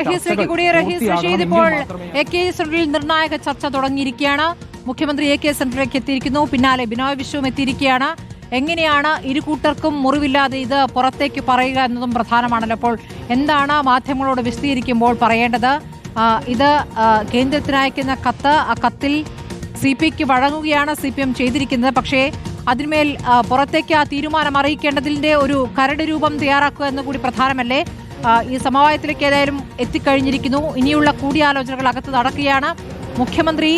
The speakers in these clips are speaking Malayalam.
റഹീസിലേക്ക് കൂടി റഹീസ് റഷീദ് ഇപ്പോൾ എ കെ സെന്ററിൽ നിർണായക ചർച്ച തുടങ്ങിയിരിക്കുകയാണ്. മുഖ്യമന്ത്രി എ കെ സെന്ററിലേക്ക് എത്തിയിരിക്കുന്നു. പിന്നാലെ ബിനോയ് വിശ്വം എത്തിയിരിക്കുകയാണ്. എങ്ങനെയാണ് ഇരു കൂട്ടർക്കും മുറിവില്ലാതെ ഇത് പുറത്തേക്ക് പറയുക എന്നതും പ്രധാനമാണല്ലോ അപ്പോൾ എന്താണ് മാധ്യമങ്ങളോട് വിശദീകരിക്കുമ്പോൾ പറയേണ്ടത്? ഇത് കേന്ദ്രത്തിനയക്കുന്ന കത്ത് ആ കത്തിൽ സി പി ഐക്ക് വഴങ്ങുകയാണ് സി പി എം ചെയ്തിരിക്കുന്നത്. പക്ഷേ അതിന്മേൽ പുറത്തേക്ക് ആ തീരുമാനം അറിയിക്കേണ്ടതിന്റെ ഒരു കരട് രൂപം തയ്യാറാക്കുക എന്നുകൂടി പ്രധാനമല്ലേ? ഈ സമവായത്തിലേക്ക് ഏതായാലും എത്തിക്കഴിഞ്ഞിരിക്കുന്നു. ഇനിയുള്ള കൂടിയാലോചനകൾ അകത്ത് നടക്കുകയാണ്. മുഖ്യമന്ത്രി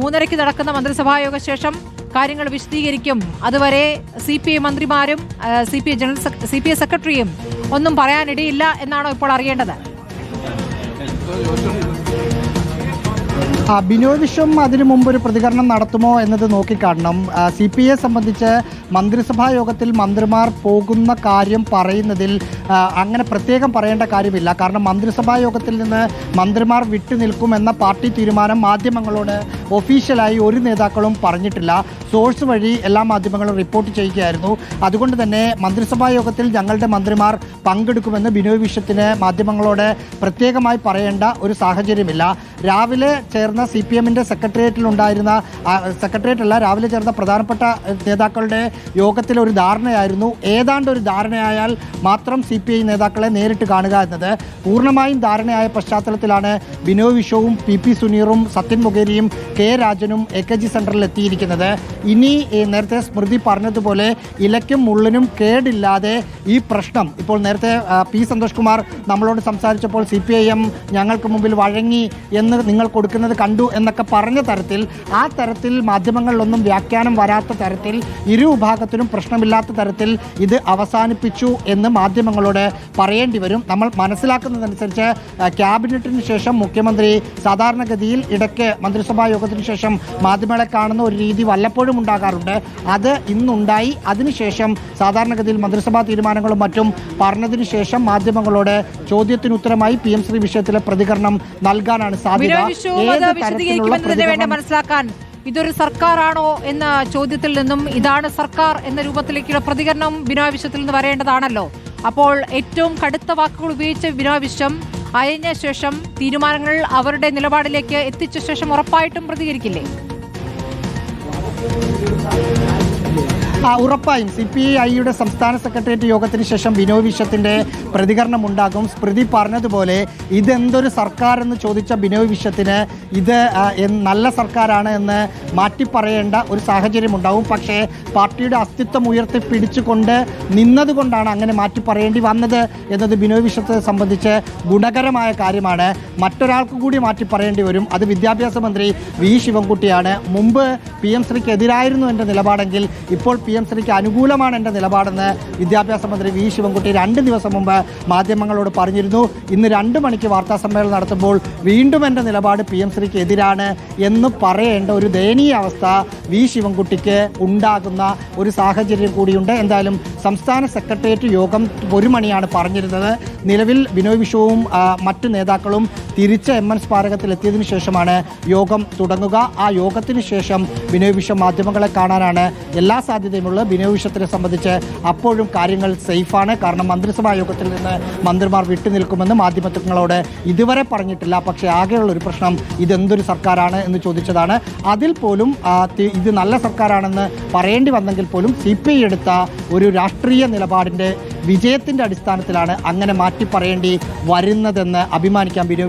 മൂന്നരയ്ക്ക് നടക്കുന്ന മന്ത്രിസഭായോഗ ശേഷം കാര്യങ്ങൾ വിശദീകരിക്കും. അതുവരെ സി പി ഐ മന്ത്രിമാരും C P I general C P I സെക്രട്ടറിയും ഒന്നും പറയാനിടയില്ല എന്നാണോ ഇപ്പോൾ അറിയേണ്ടത്. ബിനോയ് വിശ്വം അതിനു മുമ്പ് ഒരു പ്രതികരണം നടത്തുമോ എന്നത് നോക്കിക്കാണണം. സി പി ഐയെ സംബന്ധിച്ച് മന്ത്രിസഭാ യോഗത്തിൽ മന്ത്രിമാർ പോകുന്ന കാര്യം പറയുന്നതിൽ അങ്ങനെ പ്രത്യേകം പറയേണ്ട കാര്യമില്ല. കാരണം മന്ത്രിസഭാ യോഗത്തിൽ നിന്ന് മന്ത്രിമാർ വിട്ടുനിൽക്കുമെന്ന പാർട്ടി തീരുമാനം മാധ്യമങ്ങളോട് ഒഫീഷ്യലായി ഒരു നേതാക്കളും പറഞ്ഞിട്ടില്ല. സോഴ്സ് വഴി എല്ലാ മാധ്യമങ്ങളും റിപ്പോർട്ട് ചെയ്യുകയായിരുന്നു. അതുകൊണ്ട് തന്നെ മന്ത്രിസഭാ യോഗത്തിൽ ഞങ്ങളുടെ മന്ത്രിമാർ പങ്കെടുക്കുമെന്ന് ബിനോയ് വിശ്വത്തിന് മാധ്യമങ്ങളോട് പ്രത്യേകമായി പറയേണ്ട ഒരു സാഹചര്യമില്ല. രാവിലെ ചേർന്ന സി പി എമ്മിന്റെ സെക്രട്ടേറിയറ്റിലുണ്ടായിരുന്ന സെക്രട്ടേറിയറ്റ് അല്ല രാവിലെ ചേർന്ന പ്രധാനപ്പെട്ട നേതാക്കളുടെ യോഗത്തിൽ ഒരു ധാരണയായിരുന്നു. ഏതാണ്ട് ഒരു ധാരണയായാൽ മാത്രം സി പി ഐ നേതാക്കളെ നേരിട്ട് കാണുക എന്നത്. പൂർണമായും ധാരണയായ പശ്ചാത്തലത്തിലാണ് ബിനോയ് വിശ്വവും പി പി സുനീറും സത്യൻ മുഖേരിയും കെ രാജനും എ കെ ജി സെന്ററിൽ എത്തിയിരിക്കുന്നത്. ഇനി നേരത്തെ സ്മൃതി പറഞ്ഞതുപോലെ ഇലയ്ക്കും മുള്ളിനും കേടില്ലാതെ ഈ പ്രശ്നം ഇപ്പോൾ നേരത്തെ പി സന്തോഷ് കുമാർ നമ്മളോട് സംസാരിച്ചപ്പോൾ സി പി ഐ എം ഞങ്ങൾക്ക് മുമ്പിൽ വഴങ്ങി എന്ന് നിങ്ങൾ കൊടുക്കുന്നത് കണ്ടു എന്നൊക്കെ പറഞ്ഞ തരത്തിൽ ആ തരത്തിൽ മാധ്യമങ്ങളിലൊന്നും വ്യാഖ്യാനം വരാത്ത തരത്തിൽ ഇരു വിഭാഗത്തിനും പ്രശ്നമില്ലാത്ത തരത്തിൽ ഇത് അവസാനിപ്പിച്ചു എന്ന് മാധ്യമങ്ങളോട് പറയേണ്ടി വരും. നമ്മൾ മനസ്സിലാക്കുന്നതനുസരിച്ച് ക്യാബിനറ്റിന് ശേഷം മുഖ്യമന്ത്രി സാധാരണഗതിയിൽ ഇടയ്ക്ക് മന്ത്രിസഭാ യോഗത്തിന് ശേഷം മാധ്യമങ്ങളെ കാണുന്ന ഒരു രീതി വല്ലപ്പോഴും ഉണ്ടാകാറുണ്ട്. അത് ഇന്നുണ്ടായി. അതിനുശേഷം സാധാരണഗതിയിൽ മന്ത്രിസഭാ തീരുമാനങ്ങളും മറ്റും പറഞ്ഞതിന് ശേഷം മാധ്യമങ്ങളോട് ചോദ്യത്തിന് ഉത്തരമായി പി എം ശ്രീ വിഷയത്തിലെ പ്രതികരണം നൽകാനാണ് സാധ്യത. ഏത് തരത്തിലുള്ള മനസ്സിലാക്കാൻ. ഇതൊരു സർക്കാരാണോ എന്ന ചോദ്യത്തിൽ നിന്നും ഇതാണ് സർക്കാർ എന്ന രൂപത്തിലേക്കുള്ള പ്രതികരണം ബിനോയ് വിശ്വത്തിൽ നിന്ന് വരേണ്ടതാണല്ലോ. അപ്പോൾ ഏറ്റവും കടുത്ത വാക്കുകൾ ഉപയോഗിച്ച ബിനോയ് അയഞ്ഞ ശേഷം തീരുമാനങ്ങൾ അവരുടെ നിലപാടിലേക്ക് എത്തിച്ച ശേഷം ഉറപ്പായിട്ടും പ്രതികരിക്കില്ലേ? ഉറപ്പായും സി പി ഐയുടെ സംസ്ഥാന സെക്രട്ടേറിയറ്റ് യോഗത്തിന് ശേഷം ബിനോയ് വിശ്വത്തിന്റെ പ്രതികരണം ഉണ്ടാകും സ്മൃതി പറഞ്ഞതുപോലെ ഇതെന്തൊരു സർക്കാർ എന്ന് ചോദിച്ച ബിനോയ് വിശ്വത്തിന് ഇത് നല്ല സർക്കാരാണ് എന്ന് മാറ്റി പറയേണ്ട ഒരു സാഹചര്യം ഉണ്ടാവും പക്ഷേ പാർട്ടിയുടെ അസ്തിത്വം ഉയർത്തി പിടിച്ചുകൊണ്ട് നിന്നതുകൊണ്ടാണ് അങ്ങനെ മാറ്റി പറയേണ്ടി വന്നത് എന്നത് ബിനോയ് വിശ്വത്തെ സംബന്ധിച്ച് ഗുണകരമായ കാര്യമാണ്. മറ്റൊരാൾക്ക് കൂടി മാറ്റി പറയേണ്ടി വരും. അത് വിദ്യാഭ്യാസ മന്ത്രി വി ശിവൻകുട്ടിയാണ്. മുമ്പ് പി എം ശ്രീക്ക് എതിരായിരുന്നു എന്റെ നിലപാടെങ്കിൽ ഇപ്പോൾ പി എം ശ്രീക്ക് അനുകൂലമാണ് എന്റെ നിലപാടെന്ന് വിദ്യാഭ്യാസ മന്ത്രി വി ശിവൻകുട്ടി രണ്ട് ദിവസം മുമ്പ് മാധ്യമങ്ങളോട് പറഞ്ഞിരുന്നു. ഇന്ന് രണ്ട് മണിക്ക് വാർത്താ സമ്മേളനം നടത്തുമ്പോൾ വീണ്ടും എന്റെ നിലപാട് പി എം ശ്രീക്ക് എതിരാണ് എന്ന് പറയേണ്ട ഒരു ദയനീയ അവസ്ഥ വി ശിവൻകുട്ടിക്ക് ഉണ്ടാകുന്ന ഒരു സാഹചര്യം കൂടിയുണ്ട്. എന്തായാലും സംസ്ഥാന സെക്രട്ടേറിയറ്റ് യോഗം ഒരു മണിയാണ് പറഞ്ഞിരുന്നത്. നിലവിൽ ബിനോയ് വിശ്വവും മറ്റ് നേതാക്കളും തിരിച്ച് എം എൻ സ്മാരകത്തിൽ എത്തിയതിനു ശേഷമാണ് യോഗം തുടങ്ങുക. ആ യോഗത്തിന് ശേഷം ബിനോയ് വിശ്വം മാധ്യമങ്ങളെ കാണാനാണ് എല്ലാ സാധ്യതയുമുള്ളത് ബിനോയ് വിശ്വത്തിനെ സംബന്ധിച്ച് അപ്പോഴും കാര്യങ്ങൾ സേഫാണ്. കാരണം മന്ത്രിസഭാ യോഗത്തിൽ നിന്ന് മന്ത്രിമാർ വിട്ടുനിൽക്കുമെന്ന് മാധ്യമങ്ങളോട് ഇതുവരെ പറഞ്ഞിട്ടില്ല. പക്ഷേ ആകെയുള്ള ഒരു പ്രശ്നം ഇതെന്തൊരു സർക്കാരാണ് എന്ന് ചോദിച്ചതാണ്. അതിൽ പോലും ഇത് നല്ല സർക്കാരാണെന്ന് പറയേണ്ടി വന്നെങ്കിൽ പോലും സി പി ഐ എടുത്ത ഒരു രാഷ്ട്രീയ നിലപാടിന്റെ വിജയത്തിന്റെ അടിസ്ഥാനത്തിലാണ് അങ്ങനെ മാറ്റി പറയേണ്ടി വരുന്നതെന്ന് അഭിമാനിക്കാം ബിനു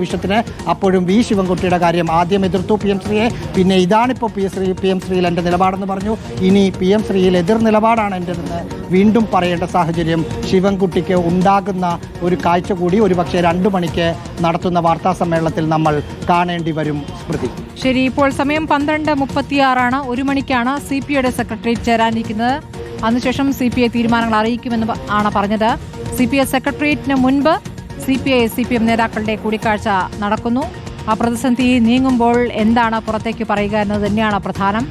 അപ്പോഴും വി ശിവൻകുട്ടിയുടെ കാര്യം ആദ്യം എതിർത്തു പി എം ശ്രീയെ. പിന്നെ ഇതാണിപ്പോൾ പി ശ്രീ പി എം ശ്രീയിൽ എന്റെ നിലപാടെന്ന് പറഞ്ഞു. ഇനി പി എം ശ്രീയിൽ എതിർ നിലപാടാണ് എന്റെതെന്ന് വീണ്ടും പറയേണ്ട സാഹചര്യം ശിവൻകുട്ടിക്ക് ഉണ്ടാകുന്ന ഒരു കാഴ്ച കൂടി ഒരു പക്ഷേ രണ്ടു മണിക്ക് നടത്തുന്ന വാർത്താ സമ്മേളനത്തിൽ നമ്മൾ കാണേണ്ടി വരും സ്മൃതി. ശരി ഇപ്പോൾ സമയം പന്ത്രണ്ട് മുപ്പത്തിയാറാണ്. ഒരു മണിക്കാണ് സി പി ഐയുടെ സെക്രട്ടേറിയറ്റ് ചേരാനിരിക്കുന്നത്. അതിനുശേഷം സി പി ഐ തീരുമാനങ്ങൾ അറിയിക്കുമെന്ന് ആണ് പറഞ്ഞത്. സി പി ഐ സെക്രട്ടേറിയറ്റിന് മുൻപ് C P I C P M നേതാക്കളുടെ കൂടിക്കാഴ്ച നടക്കുന്നു. ആ പ്രതിസന്ധി നീങ്ങുമ്പോൾ എന്താണ് പുറത്തേക്ക് പറയുക എന്നത് തന്നെയാണ് പ്രധാനം.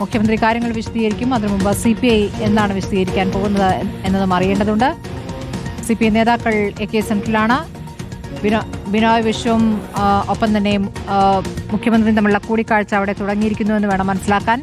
മുഖ്യമന്ത്രി കാര്യങ്ങൾ വിശദീകരിക്കും. അതിനു മുമ്പ് സി പി ഐ എന്താണ് വിശദീകരിക്കാൻ പോകുന്നത് എന്നതും അറിയേണ്ടതുണ്ട്. സി പി ഐ നേതാക്കൾ എ കെ സെൻട്രലാണ് ബിനോ ബിനോയ് വിശ്വം ഒപ്പം തന്നെ മുഖ്യമന്ത്രിയും തമ്മിലുള്ള കൂടിക്കാഴ്ച അവിടെ തുടങ്ങിയിരിക്കുന്നു എന്ന് വേണം മനസ്സിലാക്കാൻ.